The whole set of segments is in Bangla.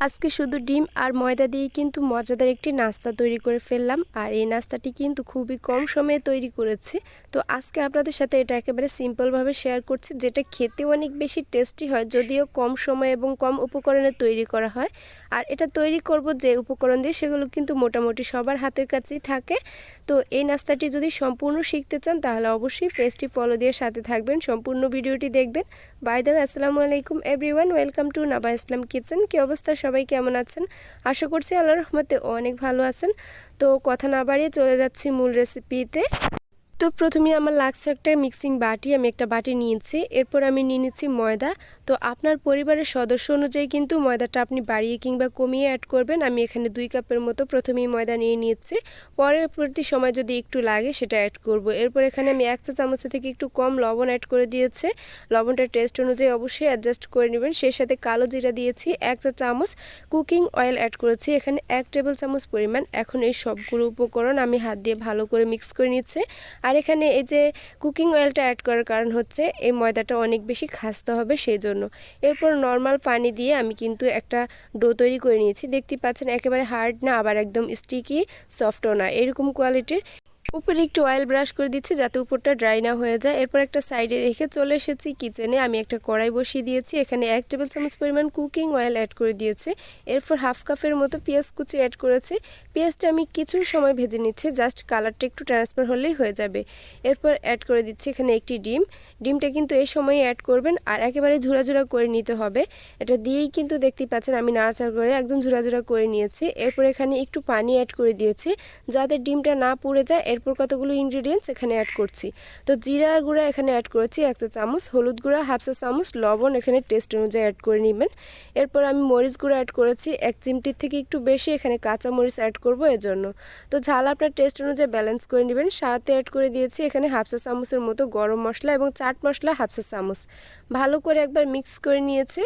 আজকে শুধু ডিম আর ময়দা দিয়ে কিন্তু মজাদার একটি নাস্তা তৈরি করে ফেললাম, আর এই নাস্তাটি কিন্তু খুবই কম সময়ে তৈরি করেছি। তো আজকে আপনাদের সাথে এটা একেবারে সিম্পলভাবে শেয়ার করছি, যেটা খেতে অনেক বেশি টেস্টি হয়, যদিও কম সময় এবং কম উপকরণে তৈরি করা হয়। আর এটা তৈরি করব যে উপকরণ দিয়ে, সেগুলো কিন্তু মোটামুটি সবার হাতের কাছেই থাকে। তো এই নাস্তাটি যদি সম্পূর্ণ শিখতে চান, তাহলে অবশ্যই ফেসটি ফলো দিয়ে সাথে থাকবেন, সম্পূর্ণ ভিডিওটি দেখবেন। বাই দ্য আসসালামু আলাইকুম everyone welcome to Naba Islam kitchen কি অবস্থা? সবাই কেমন আছেন? আশা করছি আল্লাহ রহমতে অনেক ভালো আছেন। তো কথা না বাড়িয়ে চলে যাচ্ছি মূল রেসিপিতে তো প্রথমে আমার লাগছে একটা মিক্সিং বাটি, আমি একটা বাটি নিয়েছি। এরপর আমি নিয়ে নিচ্ছি ময়দা। তো আপনার পরিবারের সদস্য অনুযায়ী কিন্তু ময়দাটা আপনি বাড়িয়ে কিংবা কমিয়ে অ্যাড করবেন। আমি এখানে দুই কাপের মতো প্রথমেই ময়দা নিয়ে নিচ্ছি। পরবর্তী সময় যদি একটু লাগে সেটা অ্যাড করব। এরপর এখানে আমি এক চা চামচের থেকে একটু কম লবণ অ্যাড করে দিয়েছে। লবণটা টেস্ট অনুযায়ী অবশ্যই অ্যাডজাস্ট করে নেবেন। সেই সাথে কালো জিরা দিয়েছি, এক চা চামচ। কুকিং অয়েল অ্যাড করেছি। এখানে এক টেবিল চামচ পরিমাণ। এখন এই সবগুলো উপকরণ আমি হাত দিয়ে ভালো করে মিক্স করে নিচ্ছে। আর এখানে এই যে কুকিং অয়েলটা অ্যাড করার কারণ হচ্ছে এই ময়দাটা অনেক বেশি খাসতে হবে সেই জন্য এরপর নর্মাল পানি দিয়ে আমি কিন্তু একটা ডো তৈরি করে নিয়েছি। দেখতে পাচ্ছেন একেবারে হার্ড না, আবার একদম স্টিকি, সফটও না। এরকম কোয়ালিটির উপরে একটু অয়েল ব্রাশ করে দিচ্ছি যাতে উপরটা ড্রাই না হয়ে যায়। এরপর একটা সাইডে রেখে চলে এসেছি কিচেনে আমি একটা কড়াই বসিয়ে দিয়েছি। এখানে এক টেবিল চামচ পরিমাণ কুকিং অয়েল অ্যাড করে দিয়েছি। এরপর হাফ কাপের মতো পেঁয়াজ কুচি অ্যাড করেছি। পেঁয়াজটা আমি কিছু সময় ভেজে নিচ্ছি। জাস্ট কালারটা একটু ট্রান্সফার হলেই হয়ে যাবে। এরপর অ্যাড করে দিচ্ছি এখানে একটি ডিম। ডিমটা কিন্তু এই সময় অ্যাড করবেন আর একেবারে ঝুরাঝুরা করে নিতে হবে। এটা দিয়েই কিন্তু দেখতেই পাচ্ছেন আমি নাড়াচাড়া করে একদম ঝুরাঝুরা করে নিয়েছি। এরপর এখানে একটু পানি অ্যাড করে দিয়েছি। যাতে ডিমটা না পুড়ে যায়, এরপর কতগুলো ইনগ্রিডিয়েন্টস এখানে অ্যাড করছি। তো জিরার গুঁড়া এখানে অ্যাড করেছি এক চা চামচ, হলুদ গুঁড়া হাফ চা চামচ, লবণ এখানে টেস্ট অনুযায়ী অ্যাড করে নেবেন। এরপর আমি মরিচ গুঁড়া অ্যাড করেছি, এক চিমটির থেকে একটু বেশি এখানে কাঁচা মরিচ অ্যাড করব এজন্য। তো ঝাল আপনার টেস্ট অনুযায়ী ব্যালেন্স করে নেবেন। সাথে অ্যাড করে দিয়েছি এখানে হাফ চা চামচের মতো গরম মশলা এবং চাট মশলা হাফ চা চামচ। ভালো করে একবার মিক্স করে নিয়েছি।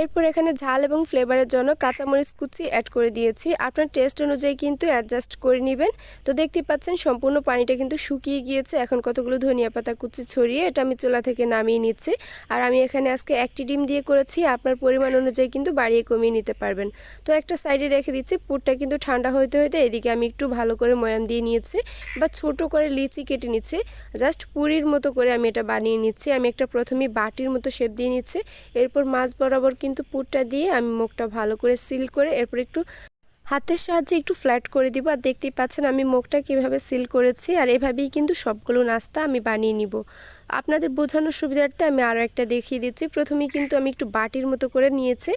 এরপর এখানে ঝাল এবং ফ্লেভারের জন্য কাঁচামরিচ কুচি অ্যাড করে দিয়েছি। আপনার টেস্ট অনুযায়ী কিন্তু অ্যাডজাস্ট করে নেবেন। তো দেখতে পাচ্ছেন, সম্পূর্ণ পানিটা কিন্তু শুকিয়ে গিয়েছে। এখন কতগুলো ধনিয়া পাতা কুচি ছড়িয়ে এটা আমি চোলা থেকে নামিয়ে নিচ্ছি। আর আমি এখানে আজকে একটি ডিম দিয়ে করেছি। আপনার পরিমাণ অনুযায়ী কিন্তু বাড়িয়ে কমিয়ে নিতে পারবেন। তো একটা সাইডে রেখে দিচ্ছি। পুরটা কিন্তু ঠান্ডা হইতে হইতে এদিকে আমি একটু ভালো করে ময়াম দিয়ে নিয়েছি বা ছোট করে লিচি কেটে নিচ্ছি। জাস্ট পুরীর মতো করে আমি এটা বানিয়ে নিচ্ছি। আমি একটা প্রথমে বাটির মতো শেপ দিয়ে নিচ্ছি। এরপর মাছ বরাবর কিন্তু পুরটা দিয়ে আমি মুখটা ভালো করে সিল করে এরপর একটু হাতের সাহায্যে একটু ফ্ল্যাট করে দিব। আর দেখতেই পাচ্ছেন আমি মুখটা কীভাবে সিল করেছি, আর এভাবেই কিন্তু সবগুলো নাস্তা আমি বানিয়ে নিব। আপনাদের বোঝানোর সুবিধার্থে আমি আরও একটা দেখিয়ে দিচ্ছি। প্রথমেই কিন্তু আমি একটু বাটির মতো করে নিয়েছি।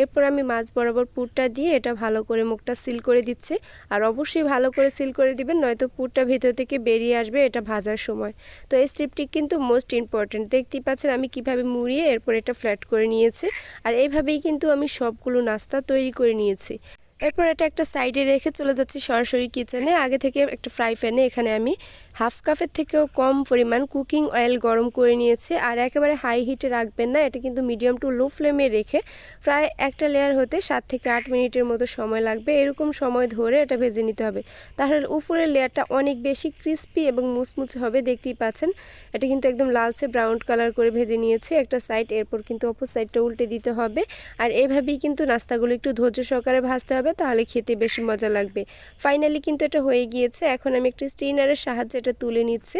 এরপর আমি মাছ বরাবর পুরটা দিয়ে এটা ভালো করে মুখটা সিল করে দিচ্ছি। আর অবশ্যই ভালো করে সিল করে দিবেন, নয়তো পুরটা ভেতর থেকে বেরিয়ে আসবে এটা ভাজার সময়। তো এই স্টেপটি কিন্তু মোস্ট ইম্পর্ট্যান্ট দেখতেই পাচ্ছেন আমি কীভাবে মুড়িয়ে এরপর এটা ফ্ল্যাট করে নিয়েছি। আর এইভাবেই কিন্তু আমি সবগুলো নাস্তা তৈরি করে নিয়েছি। এরপর এটা একটা সাইডে রেখে চলে যাচ্ছি সরাসরি কিচেনে আগে থেকে একটা ফ্রাই প্যানে এখানে আমি হাফ কাপের থেকেও কম পরিমাণ কুকিং অয়েল গরম করে নিয়েছি আর একেবারে হাই হিটে রাখবেন না। এটা কিন্তু মিডিয়াম টু লো ফ্লেমে রেখে প্রায় একটা লেয়ার হতে সাত থেকে আট মিনিটের মতো সময় লাগবে। এরকম সময় ধরে এটা ভেজে নিতে হবে। তাহলে উপরের লেয়ারটা অনেক বেশি ক্রিস্পি এবং মুচমুচে হবে, দেখতেই পাচ্ছেন। এটা কিন্তু একদম লালচে ব্রাউন কালার করে ভেজে নিয়েছে। একটা সাইড এরপর কিন্তু অপর সাইডটা উল্টে দিতে হবে। আর এভাবেই কিন্তু নাস্তাগুলো একটু ধৈর্য সহকারে ভাজতে হবে, তাহলে খেতে বেশি মজা লাগবে। ফাইনালি কিন্তু এটা হয়ে গিয়েছে। এখন আমি একটি স্টিনারের সাহায্যে এটা তুলে নিচ্ছি।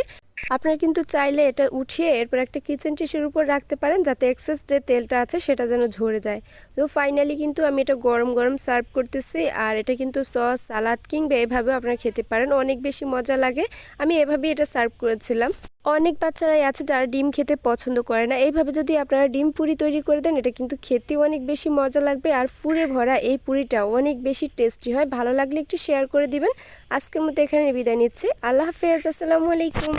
আপনারা কিন্তু চাইলে এটা উঠিয়ে এরপর একটা কিচেন টিসের উপর রাখতে পারেন যাতে এক্সেস যে তেলটা আছে সেটা যেন ঝরে যায়। তো ফাইনালি কিন্তু আমি এটা গরম গরম সার্ভ করতেছি আর এটা কিন্তু সস সালাদ কিংবা এভাবেও আপনারা খেতে পারেন। অনেক বেশি মজা লাগে। আমি এভাবেই এটা সার্ভ করেছিলাম। অনেক বাচ্চারাই আছে যারা ডিম খেতে পছন্দ করে না। এইভাবে যদি আপনারা ডিম পুরি তৈরি করে দেন, এটা কিন্তু খেতে অনেক বেশি মজা লাগবে আর ফুরে ভরা এই পুরিটা অনেক বেশি টেস্টি হয়। ভালো লাগলে একটু শেয়ার করে দিবেন। আজকের মতো এখানে বিদায় নিচ্ছি। আল্লাহ হাফেজ। আসসালামু আলাইকুম।